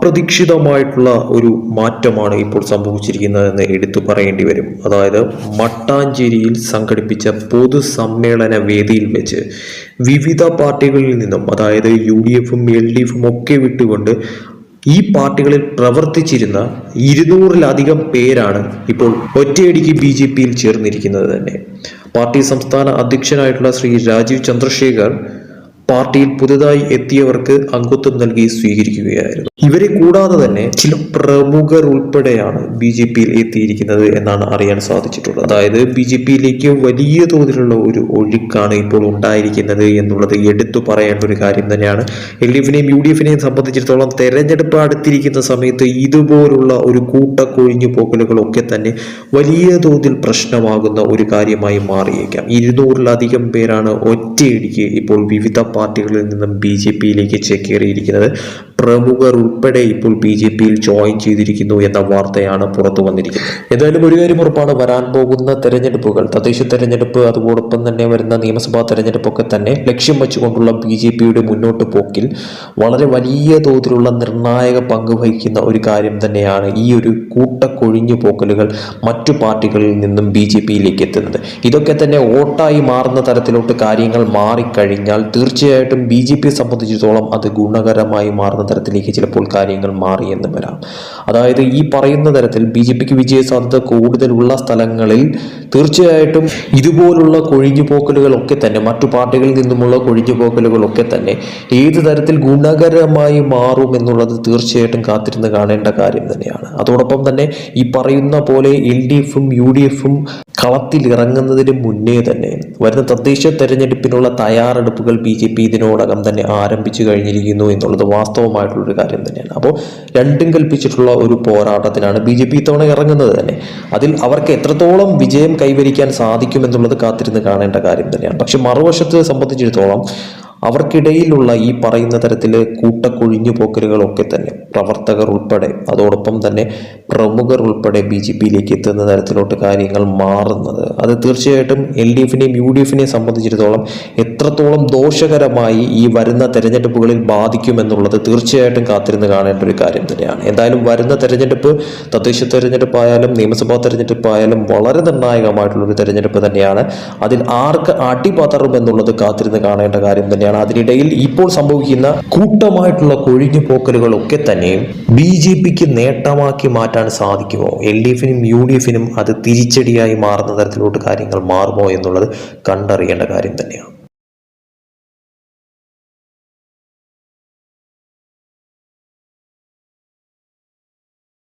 അപ്രതീക്ഷിതമായിട്ടുള്ള ഒരു മാറ്റമാണ് ഇപ്പോൾ സംഭവിച്ചിരിക്കുന്നതെന്ന് എടുത്തു പറയേണ്ടി വരും. അതായത് മട്ടാഞ്ചേരിയിൽ സംഘടിപ്പിച്ച പൊതുസമ്മേളന വേദിയിൽ വെച്ച് വിവിധ പാർട്ടികളിൽ നിന്നും അതായത് യു ഡി എഫും എൽ ഡി എഫും ഒക്കെ വിട്ടുകൊണ്ട് ഈ പാർട്ടികളിൽ പ്രവർത്തിച്ചിരുന്ന ഇരുന്നൂറിലധികം പേരാണ് ഇപ്പോൾ ഒറ്റയടിക്ക് ബി ജെ പിയിൽ ചേർന്നിരിക്കുന്നത് തന്നെ. പാർട്ടി സംസ്ഥാന അധ്യക്ഷനായിട്ടുള്ള ശ്രീ രാജീവ് ചന്ദ്രശേഖർ പാർട്ടിയിൽ പുതുതായി എത്തിയവർക്ക് അംഗത്വം നൽകി സ്വീകരിക്കുകയായിരുന്നു. ഇവരെ കൂടാതെ തന്നെ ചില പ്രമുഖർ ഉൾപ്പെടെയാണ് ബി ജെ പിയിൽ എത്തിയിരിക്കുന്നത് എന്നാണ് അറിയാൻ സാധിച്ചിട്ടുള്ളത്. അതായത് ബി ജെ പിയിലേക്ക് വലിയ തോതിലുള്ള ഒരു ഒഴുക്കാണ് ഇപ്പോൾ ഉണ്ടായിരിക്കുന്നത് എന്നുള്ളത് എടുത്തു പറയേണ്ട ഒരു കാര്യം തന്നെയാണ്. എൽ ഡി എഫിനെയും യു ഡി എഫിനെയും സംബന്ധിച്ചിടത്തോളം തെരഞ്ഞെടുപ്പ് അടുത്തിരിക്കുന്ന സമയത്ത് ഇതുപോലുള്ള ഒരു കൂട്ടക്കൊഴിഞ്ഞു പോക്കലുകളൊക്കെ തന്നെ വലിയ തോതിൽ പ്രശ്നമാകുന്ന ഒരു കാര്യമായി മാറിയേക്കാം. ഇരുന്നൂറിലധികം പേരാണ് ഒറ്റയടിക്ക് ഇപ്പോൾ വിവിധ പാർട്ടികളിൽ നിന്നും ബി ജെ പിയിലേക്ക് ചേക്കേറിയിരിക്കുന്നത് പ്രമുഖർ ഉൾപ്പെടെ ഇപ്പോൾ ബി ജെ പിയിൽ ജോയിൻ ചെയ്തിരിക്കുന്നു എന്ന വാർത്തയാണ് പുറത്തു വന്നിരിക്കുന്നത്. ഏതായാലും ഒരു കാര്യം ഉറപ്പാണ് വരാൻ പോകുന്ന തെരഞ്ഞെടുപ്പുകൾ തദ്ദേശ തെരഞ്ഞെടുപ്പ് അതോടൊപ്പം തന്നെ വരുന്ന നിയമസഭാ തെരഞ്ഞെടുപ്പൊക്കെ തന്നെ ലക്ഷ്യം വെച്ചുകൊണ്ടുള്ള ബി ജെ പിയുടെ മുന്നോട്ട് പോക്കിൽ വളരെ വലിയ തോതിലുള്ള നിർണായക പങ്ക് വഹിക്കുന്ന ഒരു കാര്യം തന്നെയാണ് ഈ ഒരു കൂട്ടക്കൊഴിഞ്ഞു പോക്കലുകൾ മറ്റു പാർട്ടികളിൽ നിന്നും ബി ജെ പിയിലേക്ക് എത്തുന്നത്. ഇതൊക്കെ തന്നെ വോട്ടായി മാറുന്ന തരത്തിലോട്ട് കാര്യങ്ങൾ മാറിക്കഴിഞ്ഞാൽ തീർച്ചയായിട്ടും ബി ജെ പിയെ സംബന്ധിച്ചിടത്തോളം അത് ഗുണകരമായി മാറുന്ന തരത്തിലേക്ക് ചിലപ്പോൾ കാര്യങ്ങൾ മാറിയെന്ന് വരാം. അതായത് ഈ പറയുന്ന തരത്തിൽ ബി ജെ പിക്ക് വിജയ സാധ്യത കൂടുതലുള്ള സ്ഥലങ്ങളിൽ തീർച്ചയായിട്ടും ഇതുപോലുള്ള കൊഴിഞ്ഞുപോക്കലുകളൊക്കെ തന്നെ മറ്റു പാർട്ടികളിൽ നിന്നുമുള്ള കൊഴിഞ്ഞുപോക്കലുകളൊക്കെ തന്നെ ഏത് തരത്തിൽ ഗുണകരമായി മാറും എന്നുള്ളത് തീർച്ചയായിട്ടും കാത്തിരുന്ന് കാണേണ്ട കാര്യം തന്നെയാണ്. അതോടൊപ്പം തന്നെ ഈ പറയുന്ന പോലെ എൽ ഡി എഫും യു ഡി എഫും കളത്തിൽ ഇറങ്ങുന്നതിന് മുന്നേ തന്നെ വരുന്ന തദ്ദേശ തെരഞ്ഞെടുപ്പിനുള്ള തയ്യാറെടുപ്പുകൾ ബി ജെ പി ഇതിനോടകം തന്നെ ആരംഭിച്ചു കഴിഞ്ഞിരിക്കുന്നു എന്നുള്ളത് വാസ്തവമായിട്ടുള്ളൊരു കാര്യം തന്നെയാണ്. അപ്പോൾ രണ്ടും കൽപ്പിച്ചിട്ടുള്ള ഒരു പോരാട്ടത്തിനാണ് ബി ജെ പി ഇത്തവണ ഇറങ്ങുന്നത് തന്നെ. അതിൽ അവർക്ക് എത്രത്തോളം വിജയം കൈവരിക്കാൻ സാധിക്കുമെന്നുള്ളത് കാത്തിരുന്ന് കാണേണ്ട കാര്യം തന്നെയാണ്. പക്ഷെ മറുവശത്ത് സംബന്ധിച്ചിടത്തോളം അവർക്കിടയിലുള്ള ഈ പറയുന്ന തരത്തിലെ കൂട്ടക്കൊഴിഞ്ഞു പോക്കലുകളൊക്കെ തന്നെ പ്രവർത്തകർ ഉൾപ്പെടെ അതോടൊപ്പം തന്നെ പ്രമുഖർ ഉൾപ്പെടെ ബി ജെ പിയിലേക്ക് എത്തുന്ന തരത്തിലോട്ട് കാര്യങ്ങൾ മാറുന്നത്. അത് തീർച്ചയായിട്ടും എൽ ഡി എഫിനെയും യു ഡി എഫിനെയും സംബന്ധിച്ചിടത്തോളം എത്രത്തോളം ദോഷകരമായി ഈ വരുന്ന തെരഞ്ഞെടുപ്പുകളിൽ ബാധിക്കുമെന്നുള്ളത് തീർച്ചയായിട്ടും കാത്തിരുന്ന് കാണേണ്ട ഒരു കാര്യം തന്നെയാണ്. എന്തായാലും വരുന്ന തെരഞ്ഞെടുപ്പ് തദ്ദേശ തെരഞ്ഞെടുപ്പായാലും നിയമസഭാ തെരഞ്ഞെടുപ്പായാലും വളരെ നിർണായകമായിട്ടുള്ളൊരു തെരഞ്ഞെടുപ്പ് തന്നെയാണ്. അതിൽ ആർക്ക് അടിപതറും എന്നുള്ളത് കാത്തിരുന്ന് കാണേണ്ട കാര്യം തന്നെയാണ്. അതിനിടയിൽ ഇപ്പോൾ സംഭവിക്കുന്ന കൂട്ടമായിട്ടുള്ള കൊഴിഞ്ഞു പോക്കലുകളൊക്കെ തന്നെയും ബി ജെ പിക്ക് നേട്ടമാക്കി മാറ്റാൻ സാധിക്കുമോ? എൽ ഡി എഫിനും യു ഡി എഫിനും അത് തിരിച്ചടിയായി മാറുന്ന തരത്തിലോട്ട് കാര്യങ്ങൾ മാറുമോ എന്നുള്ളത് കണ്ടറിയേണ്ട കാര്യം തന്നെയാണ്.